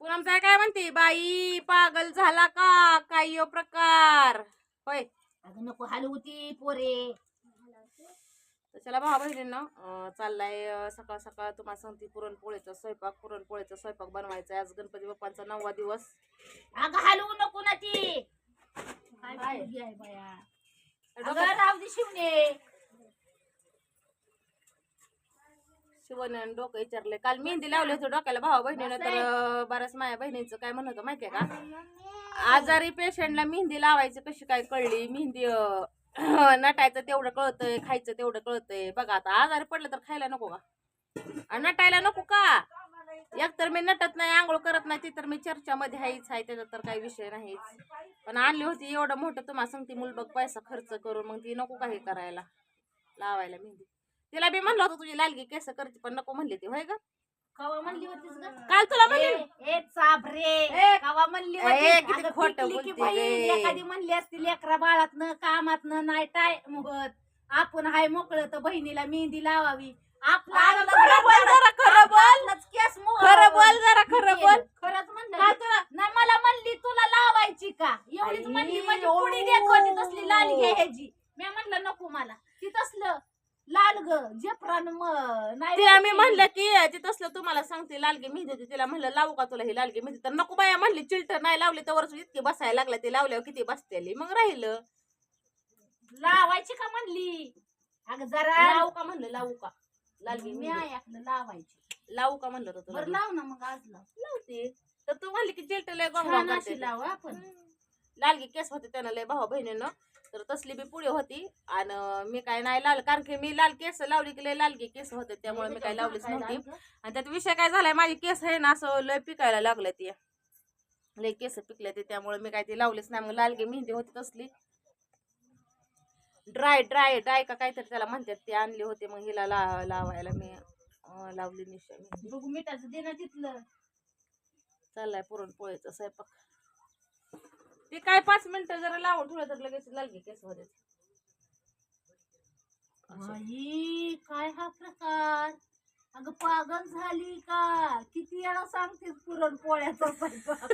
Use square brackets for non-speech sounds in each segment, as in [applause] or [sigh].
पुनमचा काय म्हणते? बाई पागल झाला का? काय यो प्रकार. होय. अगं नको हलवती पोरे. तर चला भावा बहिणींना चाललाय अं, सकाळ सकाळ तुम्हाला सांगते पुरणपोळीचा स्वयंपाक पुरणपोळीचा स्वयंपाक बनवायचा आहे आज गणपती बाप्पांचा नववा दिवस. अगं हलवू नको ना ती. काय काय? पोरगी आहे बाया. अगं राहू दे शिवणे शिवण्यानं डोकं विचारले काल मेहंदी लावली होती डोक्याला भावा बहिणीनं तर बऱ्याच माझ्या बहिणीचं काय म्हणत होतं माहितीये का? आजारी पेशंटला मेहंदी लावायची कशी काय कळली? मेहंदी [clears throat] नटायचं तेवढं कळतंय खायचं तेवढं कळतंय. बघा आता आजारी पडलं तर खायला नको का? आणि नटायला नको का? एक तर मी नटत नाही आंघोळ करत नाही ती तर मी चर्चामध्ये आहेच आहे त्याचा तर काही विषय नाहीच. पण आणली होती एवढं मोठं तुम्हाला सांगते मुलबग पैसा खर्च करून मग ती नको काही करायला? लावायला मेहंदी. तिला बी म्हणलं होतं तुझी लालगी केस करते पण नको म्हणली ती होय ग कवा म्हणली होतीस ग काल तुला म्हणली ए ए, चाभरे ए, कवा म्हणली ए, होतीस? किती अगं खोटं पिकली की बोलते बाई, गे. एखादी म्हणली असती लेकरा बाळातनं कामातनं नाही टाय मुहत आपण हाय मोकळं तर बहिणीला मेहंदी लावावी आपला अगं, खरं बोल जरा, खरं बोल. आपलंच केस मोहर. खरं बोल जरा खरं बोल खरंच म्हणलं काय तुला नाही मला म्हणली तुला लावायची का एवढीच आई, म्हणली म्हणजे ओ. पुढी देत होती तसली लाल घे ह्याची मी म्हणलं नको मला ती तसलं लाल ग जेफरान म- नाही तिला मी बाई. म्हणलं की ती तसलं तुम्हाला सांगते लालगी मेहंदी होती तिला म्हणलं लावू का तुला ही लालगी मेहंदी? तर नको बाया म्हणली चिलटर नाही लावली तर वरच इतकी बसायला लागला ते लावल्यावर किती बसतेली. मग राहिलं. लावायची का म्हणली? अगं जरा. लावू का म्हणलं लावू का? लालगी मी मेहंदी ऐकलं लावायची. लावू का म्हणलं होतं तुला बरं लाव? ना मग आज लाव. लावते. तर तू म्हणली की चिलटर लय छान गोंगाव अशी करते. लाव आपण. लालगी केस होते त्यानं लय भाऊ बहिणीनं. तर तसली बी पुढे होती. आणि मी काय नाही लावलं कारण की मी लाल केस लावली की लय लालगी केस होते त्यामुळे मी काय लावलीच नव्हती. आणि त्यात विषय काय झालाय माझी केस आहे ना असं लय पिकायला लागलं ती. लय केस पिकले ते त्यामुळे मी काय ती लावलीच नाही. मग लालगी मेहंदी होती तसली. ड्राय ड्राय ड्राय का काहीतरी त्याला म्हणतात ते आणली होती मग हिला लावायला मी लावली निशा बघू मिठाचं देणं तिथलं. चाललाय पुरणपोळीचा स्वयंपाक. ते काय पाच मिनिटं जरा लावून ठेवलं तर लगेच लालगी केस होते. बाई काय हा प्रकार? अगं पागल झाली का? किती वेळा सांगतेस पुरणपोळ्याचा स्वयंपाक.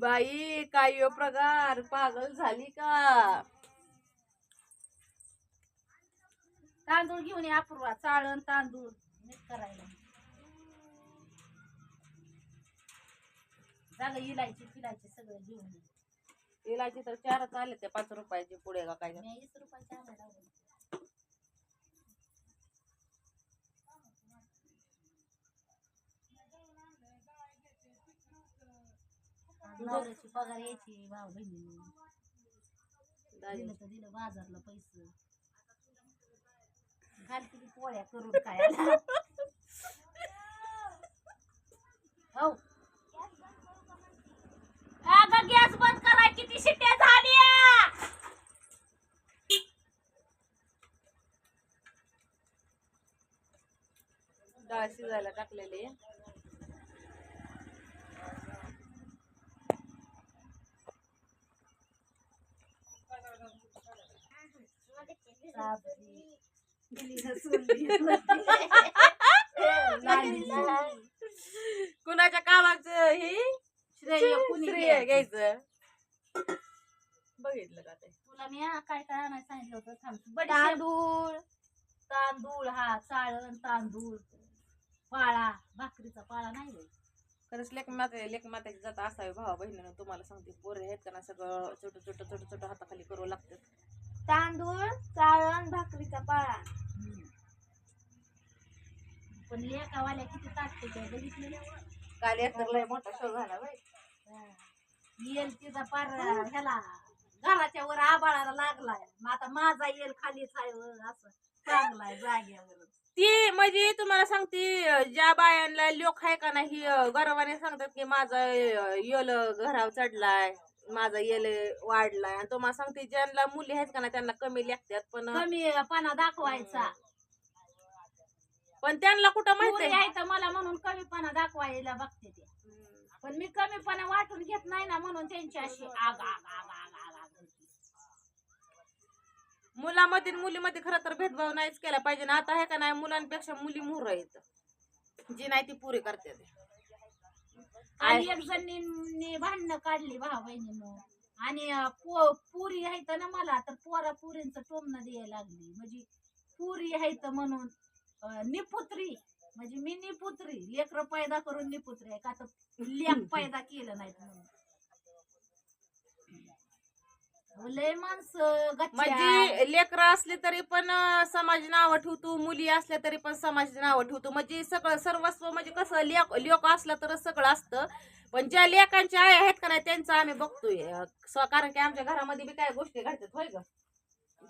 बाई काय ह्यो प्रकार? पागल झाली का? तांदूळ घेऊन ये अपूर्वा चाळण तांदूळ. करायला. जागा इलायची फिलायची सगळं घेऊन इलायची तर चारच आले ते पाच रुपयाचे पुढे का काय. मी वीस रुपयाच्या आणायला लावले. नवऱ्याची पगार यायची भाऊ बहिणी दाजी. दिलं तर दिलं बाजारला पैसे. घालते की पोळ्या करून खायला [laughs] हो अगं गॅस बंद करा किती शिट्ट्या झाल्या डाळ शिजायला टाकलेली. कुणाच्या कामाचं हे श्रेय घ्यायचं? बघितलं का ते तुला मी हा काय काय आणायला सांगितलं होतं थांब. तांदूळ तांदूळ हा चाळण तांदूळ पाळा भाकरीचा पाळा नाही होय. खरंच लेख माते लेख मात्याची जात असावी भावा बहिणीनं तुम्हाला सांगते. पोरे आहेत का ना सगळं छोटं छोटं छोटं छोटं हाताखाली करू लागतं. तांदूळ चाळण भाकरीचा पाळा. पण लेकावाल्या किती ताकते ते बघितले काल लय मोठा शो झाला बाई. येल तिचा पार ह्याला घराच्या वर आबाळाला लागलाय. मग आता माझा येल खालीच आहे वर असं चांगलाय जाग्यावर ती म्हणजे तुम्हाला सांगते ज्या बायांना लोक आहे का नाही गर्वाने सांगतात की माझा यल घरावर चढलाय माझा यल वाढलाय. आणि तुम्हाला सांगते ज्यांना मुली आहेत का ना त्यांना कमी लागतात पण कमी पाना दाखवायचा. पण त्यांना कुठं माहिती आहे? तर मला म्हणून कमीपणा दाखवायला बघते ते. पण मी कमीपणा वाटून घेत नाही ना म्हणून त्यांची अशी आग आग आग आग आग आग होती. मुलामध्ये मुलीमध्ये खरं तर भेदभाव नाहीच केला पाहिजे ना. आता आहे का नाही मुलांपेक्षा मुली मोर आहेत. जी नाही ती पुरी करते आणि एक जणींनी भांडणं काढली भाऊ बहिणीनं. आणि अं, पुरी आहेत ना मला तर पोरा पुरींचं टोमणं द्यायला लागली. म्हणजे पुरी आहेत म्हणून निपुत्री. म्हणजे मी निपुत्री. लेकर पैदा करून निपुत्री आहे का? तर लेख पैदा केलं नाही म्हणून. लय माणसं गच्च्या. म्हणजे लेकरं असली तरी पण अं, समाज नाव ठेवतो मुली असल्या तरी पण समाज नाव ठेवतो. म्हणजे सगळं सर्वस्व म्हणजे कसं लेक लेक असलं तरच सगळं असतं. पण ज्या लेकांच्या आई आहेत का नाही त्यांचं आम्ही बघतोय. अं, कारण की आमच्या घरामध्ये बी काय गोष्टी घडतात होय ग?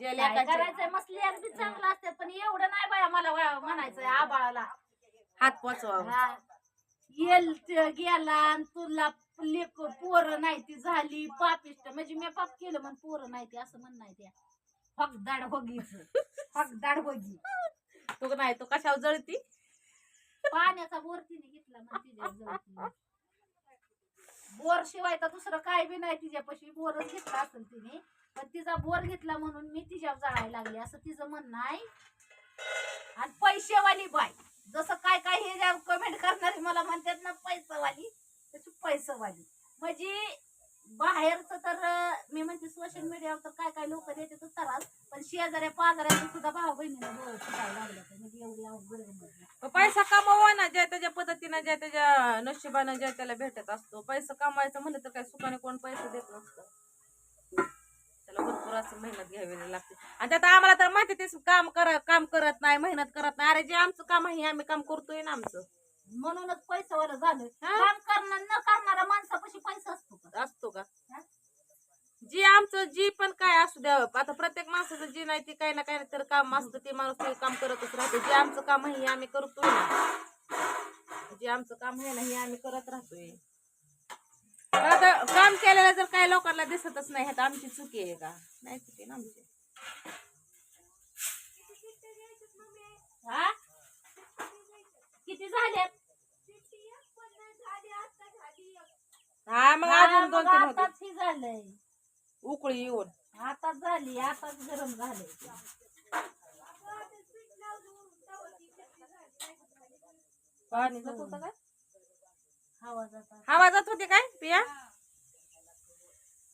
ज्या काय लेकांच्या करायचंय? बी चांगलं असते पण एवढं नाही बाया मला वा- म्हणायचंय आबाळाला. हात पोचवा हा. येल गेला आणि तुला लेक पोरं नाही ती झाली पापिष्ट. म्हणजे मी पाप केलं म्हणून पोरं नाही ती असं म्हण नाही त्या. फकदाड होगीच. फकदाड होगी. तू नाही तू कशावर जळती? पाण्याचा बोर तिने घेतला मग तिच्या जवळ. बोर शिवाय तर दुसरं काय बी नाही तिच्यापाशी. बोरच घेतला असेल तिने. पण तिचा बोर घेतला म्हणून मी तिच्या जळायला लागले. असं तिचं म्हणणं आहे. आणि पैसेवाली बाय जसं काय काय हे कमेंट करणारे मला म्हणतात ना पैसावाली. तशी पैसावाली. म्हणजे बाहेरचं तर मी म्हणते सोशल मीडियावर तर काय काय लोक देतात त्रास पण शेजाऱ्या पाजाऱ्याचं सुद्धा भाऊ बहिणीला डोळे फुटायला लागले म्हणजे एवढी अवघड पैसा कमवा ना ज्या त्याच्या पद्धतीनं ज्या त्याच्या नशिबानं ज्या त्याला भेटत असतो. पैसा कमवायचं म्हणलं तर काय सुखाने कोण पैसे देत नसतं. त्याला भरपूर असं मेहनत घ्यावी लागते. आणि त्यात आम्हाला तर माहिती तेच काम कर काम करत नाही मेहनत करत नाही. अरे जे आमचं काम आहे आम्ही काम करतोय ना आमचं. म्हणूनच पैसावाला झालं. हा? काम करणार न करणारा माणसापाशी पैसा असतो का? असतो का? हा? जी आमचं जी पण काय असू द्या आता प्रत्येक माणसाचं जी नाही ती काही ना काही तर काम असतं. ते माणूस ते काम करतच राहतो. जे आमचं काम आहे हे आम्ही करतोय ना जे आमचं काम आहे ना हे आम्ही करत राहतोय. पण आता काम केलेलं जर काही लोकांना दिसतच नाही तर आमची चुकी आहे का? नाही चुकी ना आमची. हा? किती झाले हा मग अजून दोन तीन होते. आताच ही झालंय. उकळी येऊन. आताच झाली आताच गरम झालंय पाणी जात होतं काय? हवा जाता हवा जात होती काय पिया?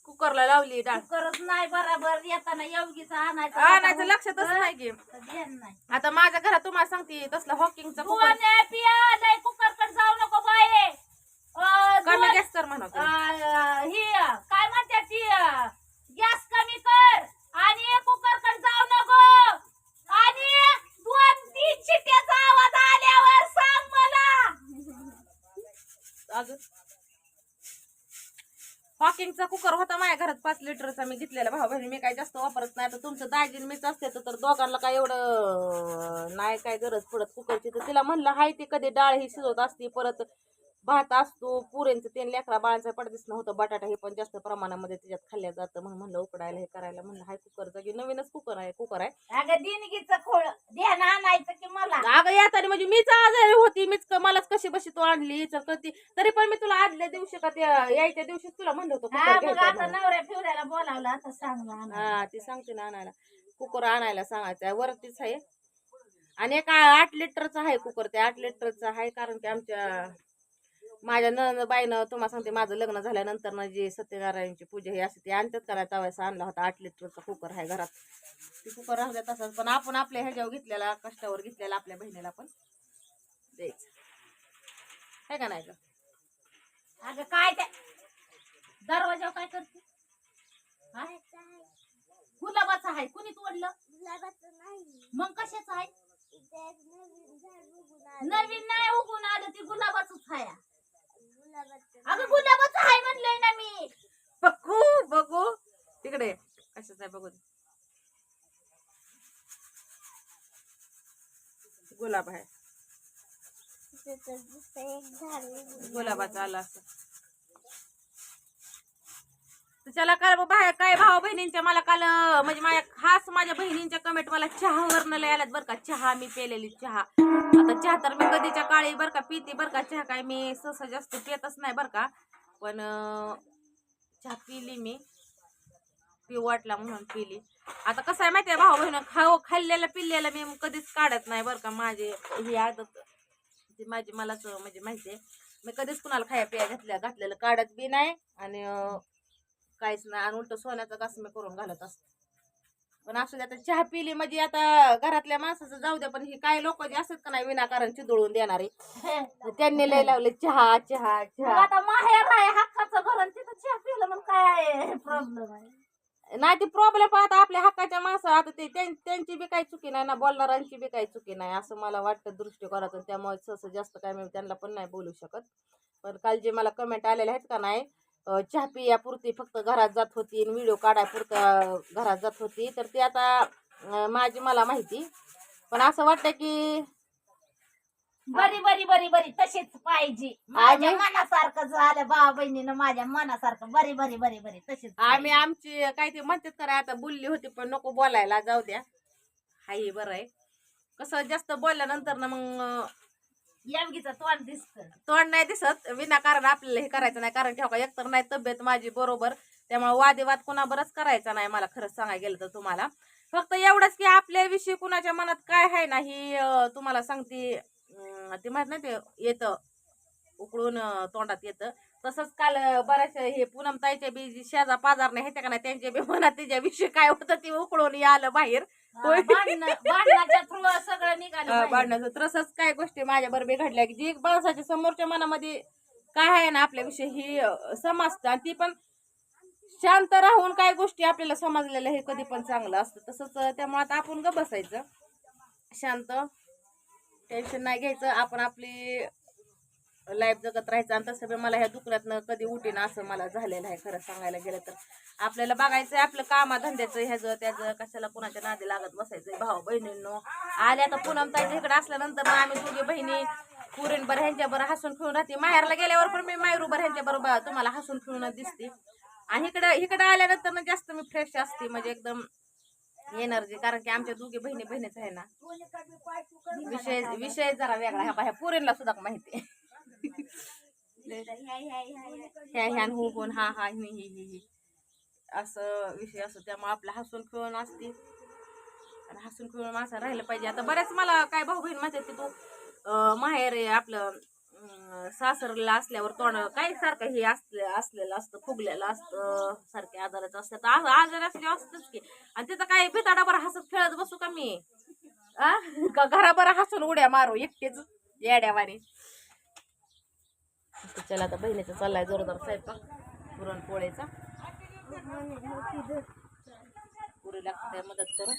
कुकरला लावली डाळ. करत नाही बराबर. येताना योगीचा आणायचा. आणायचं लक्षातच नाही की तर ध्यान नाही. आता माझ्या घरात तुम्हाला सांगते तसलं हॉकिंगचा कुकर पिया लय कुकरकडे जाऊ नको बाये अं, कमी दोन- गॅस कर म्हणा तुम्ही. अं, ही काय म्हणते ती गॅस कमी कर आणि कुकरकडे जाऊ नको आणि दोन तीन चिट्ट्याचा आवाज आल्यावर सांग मला अजून हॉकिंगचा कुकर होता माझ्या घरात पाच लिटरचा मी घेतलेला भाऊ बहिणी मी काय जास्त वापरत नाही. तर तुमचं दाजीन मीच असते तर दोघांना काय एवढं नाही काय गरज पडत कुकरची. तर तिला म्हणलं हाय ती कधी डाळ ही शिजवत असते परत भात असतो पुरेंचं तेल लेकरा बाळांचा पडदिस नव्हतं बटाटा हे पण जास्त प्रमाणामध्ये त्याच्यात खाल्ल्या जातं. म्हणून म्हणलं उकडायला हे करायला. म्हणलं हाय कुकर जागी. नवीनच कुकर आहे कुकर आहे. अगं दिनगीचं खोळ ध्यान आणायचं की मला. अगं येताना म्हणजे मीच आजारी होती. मीच क- मलाच कशी बशी तू आणली? चल करती. तरी पण मी तुला आदल्या दिवशी का त्या यायच्या दिवशीच तुला म्हणलं होतं हा कुकर मग घ्यायचा आता म्हणून. नवऱ्या फिवऱ्याला बोलावलं आता सांग ना हा ती सांगते ना आणायला. कुकर आणायला सांगायचं आहे वरतीच आहे. आणि एक आ- आठ लिटरचा आहे कुकर. ते आठ लिटरचा आहे कारण की आमच्या माझ्या न बाईनं तुम्हाला सांगते माझं लग्न झाल्यानंतर ना जे सत्यनारायणची पूजा हे असते ती आणतात करायचा वेळेस आणला होता. आठ लिटरचा कुकर आहे घरात. ती कुकर राहू तसाच पण आपण आपल्या ह्याच्यावर घेतलेला कष्टावर घेतलेला आपल्या बहिणीला पण. द्यायचं. आहे का नाही गं? अगं काय ते? दरवाजा काय करते? हा? गुलाबाचं आहे कुणी तोडलं? मग कशाचं आहे? नवीन नाही उगून आलं ती गुलाबाच आहे. अगं गुलाबाचं आहे म्हणलंय ना मी. बघू बघू. तिकडे. कशाच आहे बघू. गुलाब आहे. गुलाबाचा आला असं. तर त्याला काल बाहेर काय भाऊ बहिणींच्या मला काल म्हणजे माझ्या खास माझ्या बहिणींच्या कमेंट मला चहावरनं लय आल्यात बरं का. चहा मी पेलेली चहा. आता चहा तर मी कधीच्या काळी बरं का पिते बरं का. चहा काय मी सहसा जास्त पितच नाही बरं का. पण चहा पिली मी. पिऊ वाटला म्हणून पिली. आता कसं आहे माहिती आहे भाऊ बहिण खाऊ खाल्लेलं पिल्लेलं मी कधीच काढत नाही बरं का. माझे ही आदत माझी मलाच म्हणजे माहिती आहे. मी कधीच कुणाला खाया पिया घातल्या घातलेलं काढत बी नाही. आणि काहीच नाही. आणि उलट सोन्याचा मी करून घालत असते. पण असू दे आता चहा पिली म्हणजे आता घरातल्या माणसाचं जाऊ द्या पण ही काही लोक जे असतात का नाही विनाकारण चिदळून देणारे त्यांनी लय लावले चहा चहा चहा. आता माहेर आहे हक्काचं घर आणि तिथं चहा पिलं मग काय प्रॉब्लेम आहे. नाही ती प्रॉब्लेम आता आपल्या हक्काच्या माणसं आता ते त्यां- त्यांची बी काही चुकी नाही ना बोलणाऱ्यांची बी काही चुकी नाही असं मला वाटतं दृष्टिकोनातून. त्यामुळे जास्त काय मी त्यांना पण नाही बोलू शकत. पण काल जे मला कमेंट आलेले आहेत का नाही चहा पियापुरती फक्त घरात जात होती व्हिडिओ काढायपुरतं घरात जात होती. तर ते आता माझी मला माहिती. पण असं वाटतं की बरी बरी बरी बरी. तशीच पाहिजे. माझ्या मनासारखं झालं भावा बहिणीनं माझ्या मनासारखं. बरी बरी बरी बरी. तशीच आम्ही आमची काय ते म्हणतात करा आता बोलली होती पण नको बोलायला. जाऊ द्या. हाही बरं आहे. कसं जास्त बोलल्यानंतर ना मग यावगीचं तोंड दिसत. तोंड नाही दिसत. विनाकारण आपल्याला हे करायचं नाही. कारण की एकतर नाही तब्येत माझी बरोबर. त्यामुळे वादेवाद कुणाबरच करायचा नाही मला खरंच सांगायला गेलं तर तुम्हाला. फक्त एवढंच की आपल्याविषयी कुणाच्या मनात काय आहे ना ही तुम्हाला सांगते. ते माहीत नाही ते येतं. उकळून तोंडात येतं. तसंच काल बऱ्याचशा हे पूनम ताईच्या बी जी शेजा नाही ह्याच्या का नाही त्यांच्या बी मनात त्याच्याविषयी काय होतं ते उकळून आलं बाहेर. होय. भांडणाच्या थ्रू सगळं निघालं अं, बाहेर. भांडणाचं तसंच काय गोष्टी माझ्या बरोबर घडल्या की जी माणसाच्या समोरच्या मनामध्ये काय आहे ना आपल्याविषयी ही अं, समजतं. आणि ती पण शांत राहून काय गोष्टी आपल्याला समजलेल्या हे कधी पण चांगलं असतं. तसंच अं, त्यामुळे आता आपण ग बसायचं. शांत. टेन्शन नाही घ्यायचं. आपण आपली लाईफ जगत राहायचं आणि तसं बी मला ह्या दुखण्यातनं कधी उठेन असं मला झालेलं आहे खरं सांगायला गेलं तर. आपल्याला बघायचं आपलं कामाधंद्याचं ह्याचं त्याचं कशाला कुणाच्या नादी लागत बसायचं भाऊ बहिणींनो. आल्या आता पूनम ताईच्या इकडे असल्यानंतर मग आम्ही दोघी बहिणी पुरीन बरं हसून खेळून राहते. माहेरला गेल्यावर पण मी मायरूबर ह्यांच्याबरोबर ह्यांच्या बरोबर तुम्हाला हसून खेळून दिसते. आणि इकडं इकडं आल्यानंतर ना जास्त मी फ्रेश असते म्हणजे एकदम एनर्जी कारण की आमच्या दोघी बहिणी बहिणीच आहे ना. विषय विषय जरा वेगळा हा ह्या सुद्धा माहिती आहे. ह्या ह्यान हो कोण हा हा ही ही ही ही असं विषय असतो त्यामुळे आपलं हसून खेळून असते आणि हसून खेळून माणसं राहिलं पाहिजे आता बऱ्याच मला काय भाऊ बहीण माहिती की तू माहेर आपलं सासरला असल्यावर तोंड काय सारखं हे असलं असलेलं असतं फुगलेलं असतं सारखे आजाराचं असतं तर आजार असले असतच की आणि तिथं काय बिताडाभर हसत खेळत बसू का मी घराबर का हसून उड्या मारू एकटेच येड्यावानी चला आता बहिणीचा चाललाय जोरदार स्वयंपाक पुरणपोळीचा पुरी लागते मदत करू.